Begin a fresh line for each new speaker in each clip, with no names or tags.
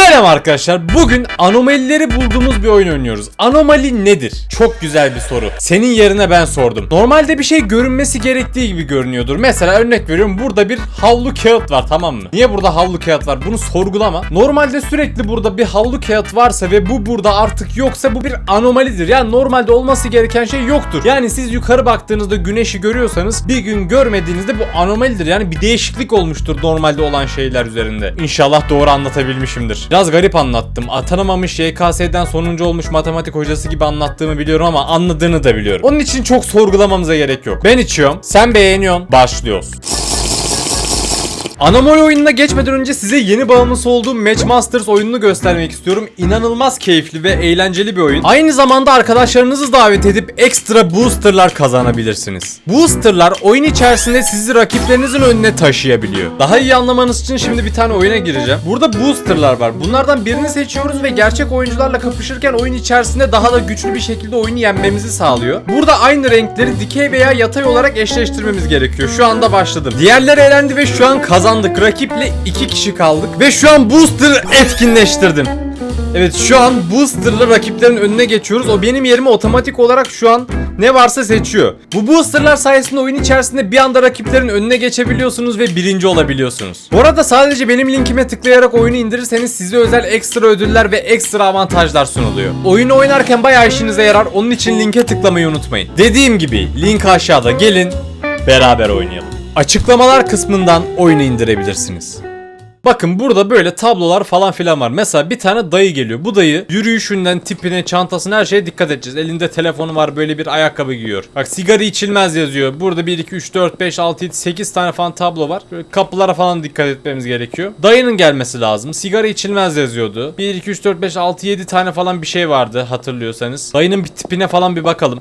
Selam arkadaşlar. Bugün anomalileri bulduğumuz bir oyun oynuyoruz. Anomali nedir? Çok güzel bir soru. Senin yerine ben sordum. Normalde bir şey görünmesi gerektiği gibi görünüyordur. Mesela örnek veriyorum burada bir havlu kağıt var tamam mı? Niye burada havlu kağıt var? Bunu sorgulama. Normalde sürekli burada bir havlu kağıt varsa ve bu burada artık yoksa bu bir anomalidir. Yani normalde olması gereken şey yoktur. Yani siz yukarı baktığınızda güneşi görüyorsanız bir gün görmediğinizde bu anomalidir. Yani bir değişiklik olmuştur normalde olan şeyler üzerinde. İnşallah doğru anlatabilmişimdir. Biraz garip anlattım. Atanamamış YKS'den sonuncu olmuş matematik hocası gibi anlattığımı biliyorum ama anladığını da biliyorum. Onun için çok sorgulamamıza gerek yok. Ben içiyorum. Sen beğeniyorsun. Başlıyoruz. Anomali oyununa geçmeden önce size yeni bağımlısı olduğum Matchmasters oyununu göstermek istiyorum. İnanılmaz keyifli ve eğlenceli bir oyun. Aynı zamanda arkadaşlarınızı davet edip ekstra boosterlar kazanabilirsiniz. Boosterlar oyun içerisinde sizi rakiplerinizin önüne taşıyabiliyor. Daha iyi anlamanız için şimdi bir tane oyuna gireceğim. Burada boosterlar var. Bunlardan birini seçiyoruz ve gerçek oyuncularla kapışırken oyun içerisinde daha da güçlü bir şekilde oyunu yenmemizi sağlıyor. Burada aynı renkleri dikey veya yatay olarak eşleştirmemiz gerekiyor. Şu anda başladım. Diğerleri elendi ve şu an kazandık. Rakiple iki kişi kaldık ve şu an booster etkinleştirdim. Evet şu an boosterla rakiplerin önüne geçiyoruz. O benim yerime otomatik olarak şu an ne varsa seçiyor. Bu boosterlar sayesinde oyun içerisinde bir anda rakiplerin önüne geçebiliyorsunuz ve birinci olabiliyorsunuz. Bu arada sadece benim linkime tıklayarak oyunu indirirseniz size özel ekstra ödüller ve ekstra avantajlar sunuluyor. Oyunu oynarken bayağı işinize yarar. Onun için linke tıklamayı unutmayın. Dediğim gibi link aşağıda gelin beraber oynayalım. Açıklamalar kısmından oyunu indirebilirsiniz. Bakın burada böyle tablolar falan filan var. Mesela bir tane dayı geliyor. Bu dayı yürüyüşünden, tipine, çantasına her şeye dikkat edeceğiz. Elinde telefonu var böyle bir ayakkabı giyiyor. Bak sigara içilmez yazıyor. Burada 1, 2, 3, 4, 5, 6, 7, 8 tane falan tablo var. Böyle kapılara falan dikkat etmemiz gerekiyor. Dayının gelmesi lazım. Sigara içilmez yazıyordu. 1, 2, 3, 4, 5, 6, 7 tane falan bir şey vardı hatırlıyorsanız. Dayının bir tipine falan bir bakalım.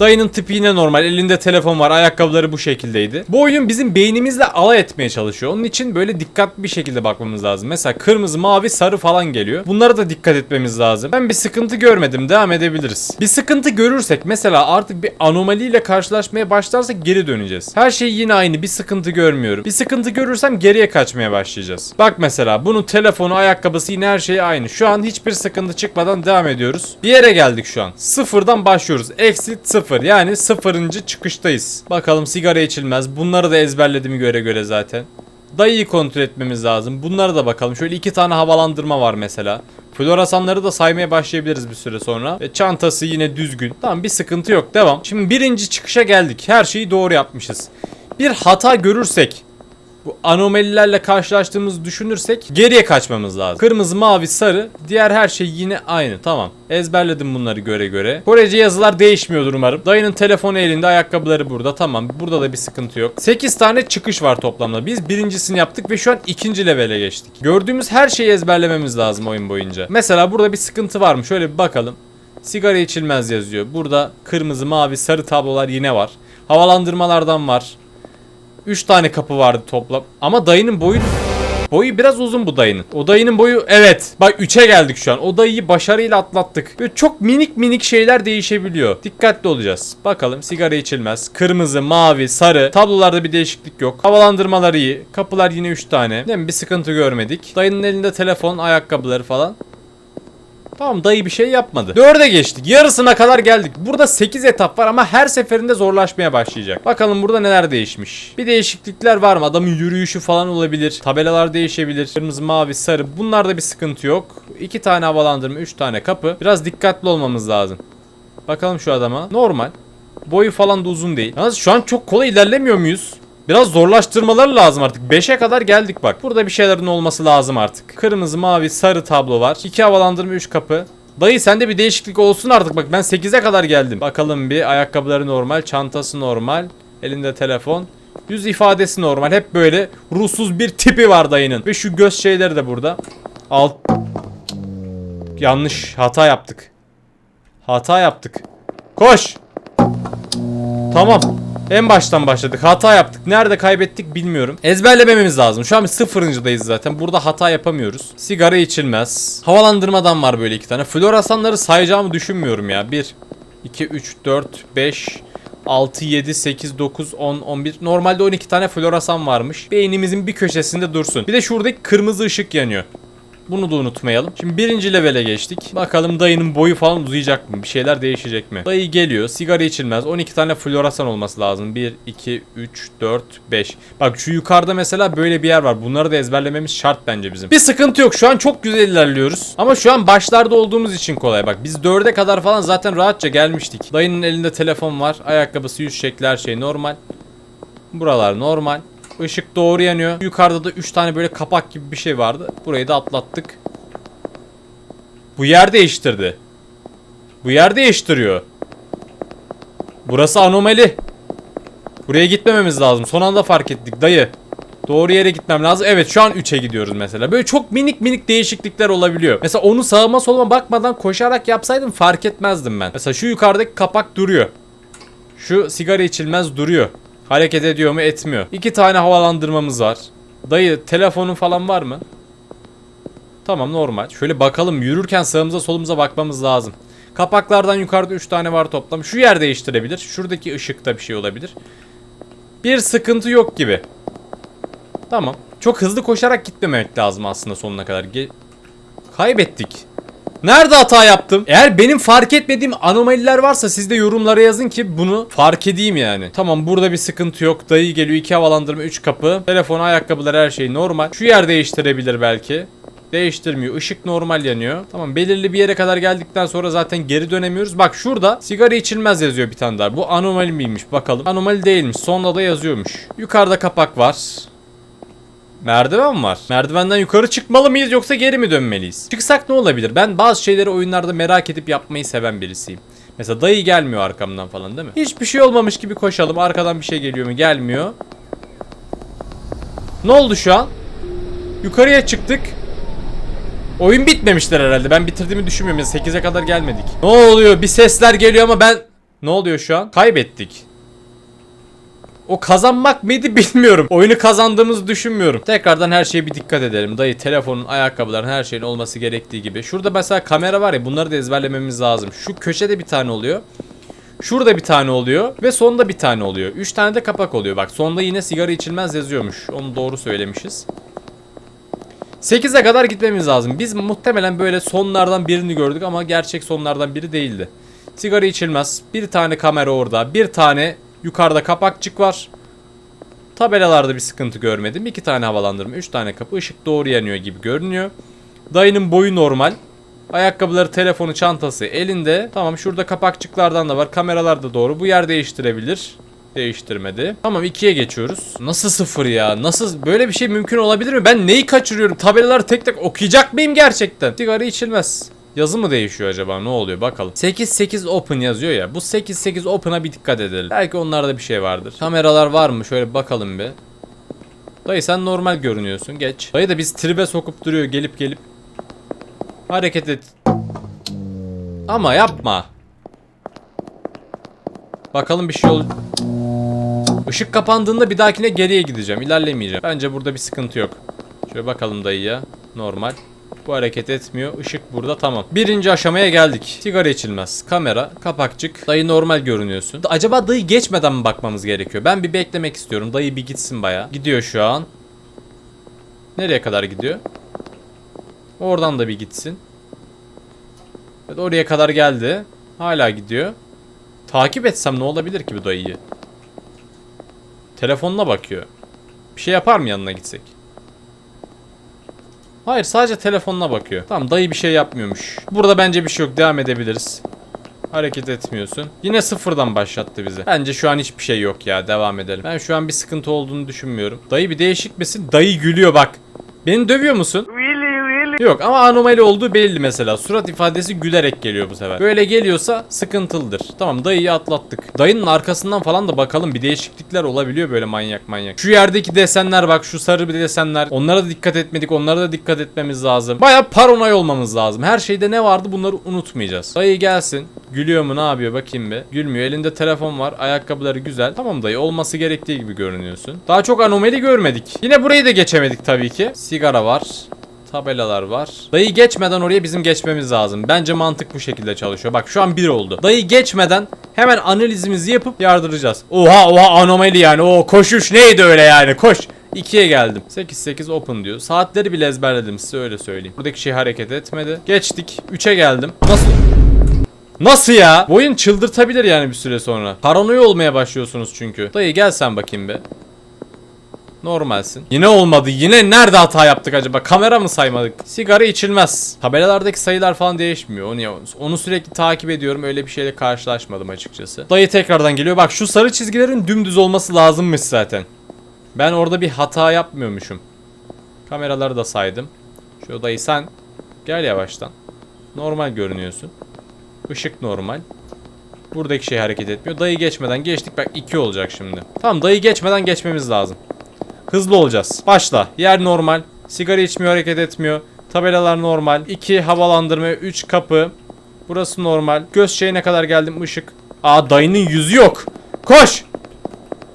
Dayının tipi yine normal. Elinde telefon var. Ayakkabıları bu şekildeydi. Bu oyun bizim beynimizle alay etmeye çalışıyor. Onun için böyle dikkatli bir şekilde bakmamız lazım. Mesela kırmızı, mavi, sarı falan geliyor. Bunlara da dikkat etmemiz lazım. Ben bir sıkıntı görmedim. Devam edebiliriz. Bir sıkıntı görürsek mesela artık bir anomaliyle karşılaşmaya başlarsak geri döneceğiz. Her şey yine aynı. Bir sıkıntı görmüyorum. Bir sıkıntı görürsem geriye kaçmaya başlayacağız. Bak mesela bunun telefonu, ayakkabısı yine her şey aynı. Şu an hiçbir sıkıntı çıkmadan devam ediyoruz. Bir yere geldik şu an. Sıfırdan başlıyoruz. Exit sıfır. Yani sıfırıncı çıkıştayız. Bakalım sigara içilmez. Bunları da ezberlediğimi göre göre zaten. Dayıyı kontrol etmemiz lazım. Bunlara da bakalım. Şöyle iki tane havalandırma var mesela. Floresanları da saymaya başlayabiliriz bir süre sonra. Ve çantası yine düzgün. Tamam bir sıkıntı yok. Devam. Şimdi birinci çıkışa geldik. Her şeyi doğru yapmışız. Bir hata görürsek bu anomalilerle karşılaştığımızı düşünürsek geriye kaçmamız lazım. Kırmızı, mavi, sarı diğer her şey yine aynı. Tamam. Ezberledim bunları göre göre. Korece yazılar değişmiyordur umarım. Dayının telefonu elinde, ayakkabıları burada. Tamam. Burada da bir sıkıntı yok. 8 tane çıkış var toplamda. Biz birincisini yaptık ve şu an ikinci levele geçtik. Gördüğümüz her şeyi ezberlememiz lazım oyun boyunca. Mesela burada bir sıkıntı var mı? Şöyle bir bakalım. Sigara içilmez yazıyor. Burada kırmızı, mavi, sarı tablolar yine var. Havalandırmalardan var. 3 tane kapı vardı toplam. Ama dayının boyu Boyu biraz uzun bu dayının. O dayının boyu evet. Bak 3'e geldik şu an. O dayıyı başarıyla atlattık. Böyle çok minik minik şeyler değişebiliyor. Dikkatli olacağız. Bakalım sigara içilmez. Kırmızı, mavi, sarı. Tablolarda bir değişiklik yok. Havalandırmalar iyi. Kapılar yine 3 tane. Değil mi? Bir sıkıntı görmedik. Dayının elinde telefon, ayakkabıları falan. Tamam dayı bir şey yapmadı. Dörde geçtik. Yarısına kadar geldik. Burada 8 etap var ama her seferinde zorlaşmaya başlayacak. Bakalım burada neler değişmiş. Bir değişiklikler var mı? Adamın yürüyüşü falan olabilir. Tabelalar değişebilir. Kırmızı, mavi, sarı. Bunlarda bir sıkıntı yok. 2 tane havalandırma, 3 tane kapı. Biraz dikkatli olmamız lazım. Bakalım şu adama. Normal. Boyu falan da uzun değil. Yalnız şu an çok kolay ilerlemiyor muyuz? Biraz zorlaştırmalar lazım artık. 5'e kadar geldik bak. Burada bir şeylerin olması lazım artık. Kırmızı, mavi, sarı tablo var. 2 havalandırma, 3 kapı. Dayı sende bir değişiklik olsun artık bak ben 8'e kadar geldim. Bakalım bir ayakkabıları normal, çantası normal, elinde telefon. Yüz ifadesi normal. Hep böyle ruhsuz bir tipi var dayının. Ve şu göz şeyleri de burada. Alt Yanlış hata yaptık. Hata yaptık. Koş. Tamam. En baştan başladık. Hata yaptık. Nerede kaybettik bilmiyorum. Ezberlememiz lazım. Şu an sıfırıncıdayız zaten. Burada hata yapamıyoruz. Sigara içilmez. Havalandırmadan var böyle iki tane. Floresanları sayacağımı düşünmüyorum ya. 1, 2, 3, 4, 5, 6, 7, 8, 9, 10, 11. Normalde 12 tane floresan varmış. Beynimizin bir köşesinde dursun. Bir de şuradaki kırmızı ışık yanıyor. Bunu da unutmayalım. Şimdi birinci levele geçtik. Bakalım dayının boyu falan uzayacak mı? Bir şeyler değişecek mi? Dayı geliyor. Sigara içilmez. 12 tane floresan olması lazım. 1, 2, 3, 4, 5. Bak şu yukarıda mesela böyle bir yer var. Bunları da ezberlememiz şart bence bizim. Bir sıkıntı yok. Şu an çok güzel ilerliyoruz. Ama şu an başlarda olduğumuz için kolay. Bak biz 4'e kadar falan zaten rahatça gelmiştik. Dayının elinde telefon var. Ayakkabısı, yüz şekli her şey normal. Buralar normal. Işık doğru yanıyor. Yukarıda da 3 tane böyle kapak gibi bir şey vardı. Burayı da atlattık. Bu yer değiştirdi. Bu yer değiştiriyor. Burası anomali. Buraya gitmememiz lazım. Son anda fark ettik dayı. Doğru yere gitmem lazım. Evet şu an 3'e gidiyoruz mesela. Böyle çok minik minik değişiklikler olabiliyor. Mesela onu sağıma soluma bakmadan koşarak yapsaydım fark etmezdim ben. Mesela şu yukarıdaki kapak duruyor. Şu sigara içilmez duruyor. Hareket ediyor mu etmiyor. İki tane havalandırmamız var. Dayı telefonun falan var mı? Tamam normal. Şöyle bakalım yürürken sağımıza solumuza bakmamız lazım. Kapaklardan yukarıda 3 tane var toplam. Şu yer değiştirebilir. Şuradaki ışıkta bir şey olabilir. Bir sıkıntı yok gibi. Tamam. Çok hızlı koşarak gitmemek lazım aslında sonuna kadar. Ge- Kaybettik. Nerede hata yaptım? Eğer benim fark etmediğim anomaliler varsa siz de yorumlara yazın ki bunu fark edeyim yani. Tamam burada bir sıkıntı yok. Dayı geliyor. iki havalandırma, üç kapı. Telefon, ayakkabılar her şey normal. Şu yer değiştirebilir belki. Değiştirmiyor. Işık normal yanıyor. Tamam belirli bir yere kadar geldikten sonra zaten geri dönemiyoruz. Bak şurada sigara içilmez yazıyor bir tane daha. Bu anomali miymiş bakalım. Anomali değilmiş. Sonda da yazıyormuş. Yukarıda kapak var. Merdiven var. Merdivenden yukarı çıkmalı mıyız yoksa geri mi dönmeliyiz? Çıksak ne olabilir? Ben bazı şeyleri oyunlarda merak edip yapmayı seven birisiyim. Mesela dayı gelmiyor arkamdan falan değil mi? Hiçbir şey olmamış gibi koşalım. Arkadan bir şey geliyor mu? Gelmiyor. Ne oldu şu an? Yukarıya çıktık. Oyun bitmemişler herhalde. Ben bitirdiğimi düşünmüyorum. Yani 8'e kadar gelmedik. Ne oluyor? Bir sesler geliyor ama ben... Ne oluyor şu an? Kaybettik. O kazanmak mıydı bilmiyorum. Oyunu kazandığımızı düşünmüyorum. Tekrardan her şeye bir dikkat edelim. Dayı telefonun, ayakkabıların her şeyin olması gerektiği gibi. Şurada mesela kamera var ya bunları da ezberlememiz lazım. Şu köşede bir tane oluyor. Şurada bir tane oluyor ve sonda bir tane oluyor. 3 tane de kapak oluyor. Bak sonda yine sigara içilmez yazıyormuş. Onu doğru söylemişiz. 8'e kadar gitmemiz lazım. Biz muhtemelen böyle sonlardan birini gördük ama gerçek sonlardan biri değildi. Sigara içilmez. Bir tane kamera orada. Bir tane yukarıda kapakçık var. Tabelalarda bir sıkıntı görmedim. İki tane havalandırma, üç tane kapı. Işık doğru yanıyor gibi görünüyor. Dayının boyu normal. Ayakkabıları, telefonu, çantası elinde. Tamam şurada kapakçıklardan da var. Kameralar da doğru. Bu yer değiştirebilir. Değiştirmedi. Tamam ikiye geçiyoruz. Nasıl sıfır ya? Nasıl böyle bir şey mümkün olabilir mi? Ben neyi kaçırıyorum? Tabelaları tek tek okuyacak mıyım gerçekten? Sigara içilmez. Yazı mı değişiyor acaba? Ne oluyor bakalım. 8-8 open yazıyor ya. Bu 8-8 open'a bir dikkat edelim. Belki onlarda bir şey vardır. Kameralar var mı? Şöyle bakalım bir. Dayı sen normal görünüyorsun. Geç. Dayı da biz tribe sokup duruyor gelip gelip. Hareket et. Ama yapma. Bakalım bir şey ol. Işık kapandığında bir dahakine geriye gideceğim. İlerlemeyeceğim. Bence burada bir sıkıntı yok. Şöyle bakalım dayıya. Normal. Bu hareket etmiyor. Işık burada tamam. Birinci aşamaya geldik. Sigara içilmez. Kamera, kapakçık. Dayı normal görünüyorsun. Acaba dayı geçmeden mi bakmamız gerekiyor? Ben bir beklemek istiyorum. Dayı bir gitsin baya. Gidiyor şu an. Nereye kadar gidiyor? Oradan da bir gitsin. Evet oraya kadar geldi. Hala gidiyor. Takip etsem ne olabilir ki bu dayıyı? Telefonuna bakıyor. Bir şey yapar mı yanına gitsek? Hayır sadece telefonuna bakıyor. Tamam dayı bir şey yapmıyormuş. Burada bence bir şey yok devam edebiliriz. Hareket etmiyorsun. Yine sıfırdan başlattı bizi. Bence şu an hiçbir şey yok ya devam edelim. Ben şu an bir sıkıntı olduğunu düşünmüyorum. Dayı bir değişik misin? Dayı gülüyor bak. Beni dövüyor musun? Yok ama anomali olduğu belli mesela. Surat ifadesi gülerek geliyor bu sefer. Böyle geliyorsa sıkıntılıdır. Tamam dayıyı atlattık. Dayının arkasından falan da bakalım bir değişiklikler olabiliyor böyle manyak manyak. Şu yerdeki desenler bak şu sarı bir desenler. Onlara da dikkat etmedik. Onlara da dikkat etmemiz lazım. Baya paranoy olmamız lazım. Her şeyde ne vardı bunları unutmayacağız. Dayı gelsin. Gülüyor mu ne yapıyor bakayım bir. Gülmüyor. Elinde telefon var. Ayakkabıları güzel. Tamam dayı olması gerektiği gibi görünüyorsun. Daha çok anomali görmedik. Yine burayı da geçemedik tabii ki. Sigara var. Tabelalar var. Dayı geçmeden oraya bizim geçmemiz lazım. Bence mantık bu şekilde çalışıyor. Bak şu an bir oldu. Dayı geçmeden hemen analizimizi yapıp yardıracağız. Oha oha anomali yani. O koşuş neydi öyle yani koş. 2'ye geldim. 8-8 open diyor. Saatleri bile ezberledim size öyle söyleyeyim. Buradaki şey hareket etmedi. Geçtik. 3'e geldim. Nasıl? Nasıl ya? Bu oyun çıldırtabilir yani bir süre sonra. Paranoya olmaya başlıyorsunuz çünkü. Dayı gel sen bakayım be. Normalsin. Yine olmadı. Yine nerede hata yaptık acaba? Kamera mı saymadık? Sigara içilmez. Tabelalardaki sayılar falan değişmiyor. Onu, onu sürekli takip ediyorum. Öyle bir şeyle karşılaşmadım açıkçası. Dayı tekrardan geliyor. Bak şu sarı çizgilerin dümdüz olması lazımmış zaten. Ben orada bir hata yapmıyormuşum. Kameraları da saydım. Şu dayı sen gel yavaştan. Normal görünüyorsun. Işık normal. Buradaki şey hareket etmiyor. Dayı geçmeden geçtik. Bak 2 olacak şimdi. Tamam dayı geçmeden geçmemiz lazım. Hızlı olacağız. Başla. Yer normal. Sigara içmiyor, hareket etmiyor. Tabelalar normal. 2 havalandırma, 3 kapı. Burası normal. Göz şeyine kadar geldim ışık. Aa dayının yüzü yok. Koş.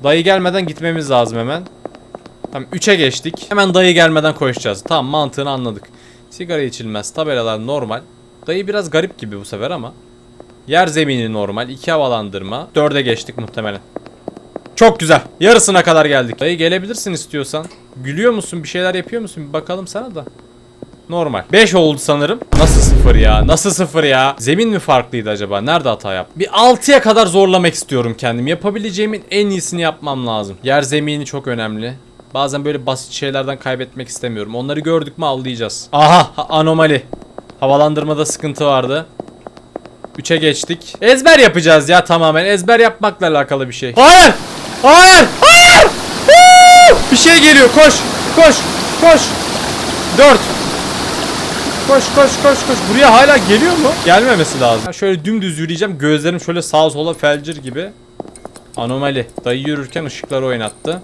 Dayı gelmeden gitmemiz lazım hemen. Tamam 3'e geçtik. Hemen dayı gelmeden koşacağız. Tamam mantığını anladık. Sigara içilmez. Tabelalar normal. Dayı biraz garip gibi bu sefer ama. Yer zemini normal. 2 havalandırma. 4'e geçtik muhtemelen. Çok güzel. Yarısına kadar geldik. Dayı gelebilirsin istiyorsan. Gülüyor musun? Bir şeyler yapıyor musun? Bir bakalım sana da. Normal. 5 oldu sanırım. Nasıl sıfır ya? Nasıl sıfır ya? Zemin mi farklıydı acaba? Nerede hata yaptım? Bir 6'ya kadar zorlamak istiyorum kendimi. Yapabileceğimin en iyisini yapmam lazım. Yer zemini çok önemli. Bazen böyle basit şeylerden kaybetmek istemiyorum. Onları gördük mü avlayacağız. Aha ha- anomali. Havalandırmada sıkıntı vardı. 3'e geçtik. Ezber yapacağız ya tamamen. Ezber yapmakla alakalı bir şey. Hayır! Hayır! Hayır! Huu! Bir şey geliyor. Koş! Koş! Koş! 4 Koş koş koş koş. Buraya hala geliyor mu? Gelmemesi lazım. Şöyle dümdüz yürüyeceğim. Gözlerim şöyle sağa sola felcir gibi. Anomali. Dayı yürürken ışıkları oynattı.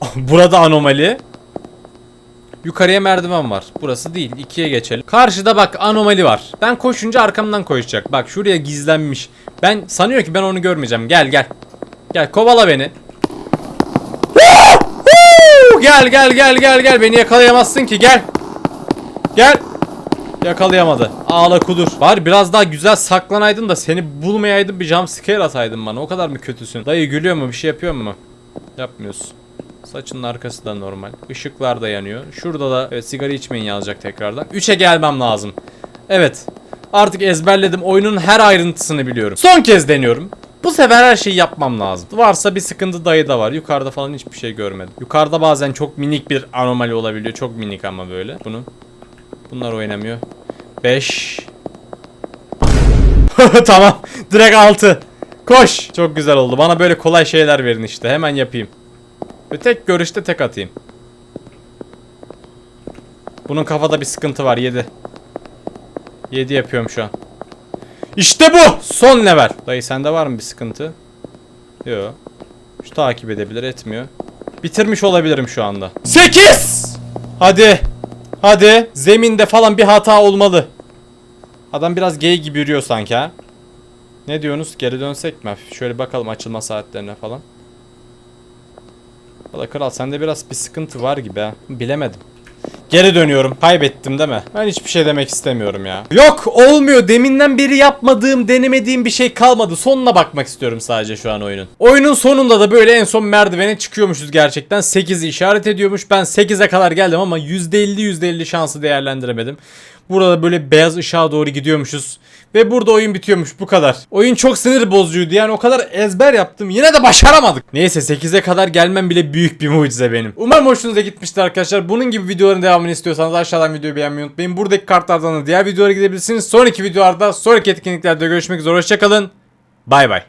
Burada anomali. Yukarıya merdiven var. Burası değil. İkiye geçelim. Karşıda bak anomali var. Ben koşunca arkamdan koşacak. Bak şuraya gizlenmiş. Ben sanıyor ki ben onu görmeyeceğim. Gel gel. Gel kovala beni. gel gel gel gel gel. Beni yakalayamazsın ki. Gel. Gel. Yakalayamadı. Ağla kudur. Var biraz daha güzel saklanaydın da seni bulmayaydın bir jump scare ataydın bana. O kadar mı kötüsün? Dayı gülüyor mu? Bir şey yapıyor mu? Yapmıyorsun. Saçının arkası da normal. Işıklar da yanıyor. Şurada da evet, sigara içmeyin yazacak tekrardan. 3'e gelmem lazım. Evet. Artık ezberledim. Oyunun her ayrıntısını biliyorum. Son kez deniyorum. Bu sefer her şeyi yapmam lazım. Varsa bir sıkıntı dayı da var. Yukarıda falan hiçbir şey görmedim. Yukarıda bazen çok minik bir anomali olabiliyor. Çok minik ama böyle. Bunu. Bunlar oynamıyor. 5. tamam. Direkt 6. Koş. Çok güzel oldu. Bana böyle kolay şeyler verin işte. Hemen yapayım. Ve tek görüşte tek atayım. Bunun kafada bir sıkıntı var 7. 7 yapıyorum şu an. İşte bu! Son level. Dayı sende var mı bir sıkıntı? Yok. Şu takip edebilir etmiyor. Bitirmiş olabilirim şu anda. 8! Hadi. Hadi. Zeminde falan bir hata olmalı. Adam biraz gay gibi yürüyor sanki ha. Ne diyorsunuz? Geri dönsek mi? Şöyle bakalım açılma saatlerine falan. Valla kral sende biraz bir sıkıntı var gibi ha. Bilemedim. Geri dönüyorum. Kaybettim değil mi? Ben hiçbir şey demek istemiyorum ya. Yok olmuyor. Deminden beri yapmadığım, denemediğim bir şey kalmadı. Sonuna bakmak istiyorum sadece şu an oyunun. Oyunun sonunda da böyle en son merdivene çıkıyormuşuz gerçekten. 8'i işaret ediyormuş. Ben 8'e kadar geldim ama %50 %50 şansı değerlendiremedim. Burada böyle beyaz ışığa doğru gidiyormuşuz. Ve burada oyun bitiyormuş bu kadar. Oyun çok sinir bozucuydu yani o kadar ezber yaptım yine de başaramadık. Neyse 8'e kadar gelmem bile büyük bir mucize benim. Umarım hoşunuza gitmiştir arkadaşlar. Bunun gibi videoların devamını istiyorsanız aşağıdan videoyu beğenmeyi unutmayın. Buradaki kartlardan da diğer videolara gidebilirsiniz. Sonraki videolarda sonraki etkinliklerde görüşmek üzere. Hoşçakalın. Bay bay.